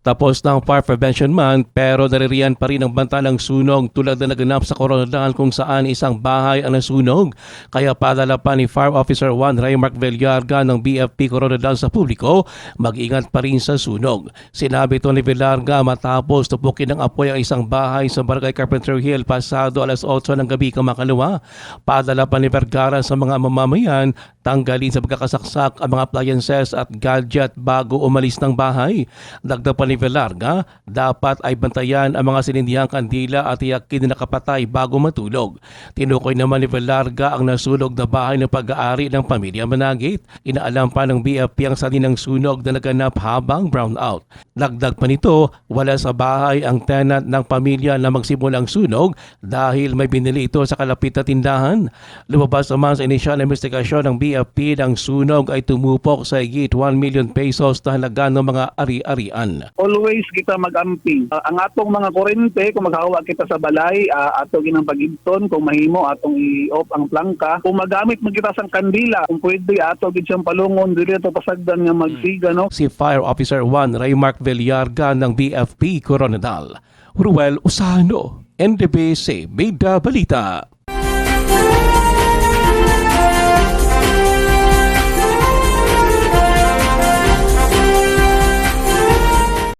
Tapos ng Fire Prevention Month pero naririyan pa rin ang banta ng sunog tulad na naganap sa Coronadal kung saan isang bahay ang nasunog. Kaya padala pa ni Fire Officer 1 Raymark Villarga ng BFP Coronadal sa publiko, mag-ingat pa rin sa sunog. Sinabi ito ni Villarga matapos tupukin ng apoy ang isang bahay sa Barangay Carpenter Hill pasado alas 8 ng gabi kamakalawa. Padala pa ni Vergara sa mga mamamayan tanggalin sa pagkakasaksak ang mga appliances at gadget bago umalis ng bahay. Dagdag pa ni Velarga, dapat ay bantayan ang mga sinindihang kandila at iyakin na nakapatay bago matulog. Tinukoy naman ni Velarga ang nasulog na bahay ng pag-aari ng pamilya Managit. Inaalam pa ng BFP ang salinang sunog na naganap habang brown out. Dagdag pa nito, wala sa bahay ang tenant ng pamilya na magsimulang sunog dahil may binili ito sa kalapit na tindahan. Lumabas naman sa inisyal na investigasyon ng BFP ng sunog ay tumupok sa higit 1 million pesos na halaga ng mga ari-arian. Always kita mag-amping. Ah, ang atong mga kurente, kung maghawa kita sa balay, uh, ato ginang pagibton, kung mahimo, atong i-off ang plangka. Kung magamit man kita sa kandila, kung pwede, ato gid siyang palungon, dili ito pasagdan nga magsiga, no? Si Fire Officer 1 Raymark Villarga ng BFP Coronadal. Ruel Usano, NDBC Bida Balita.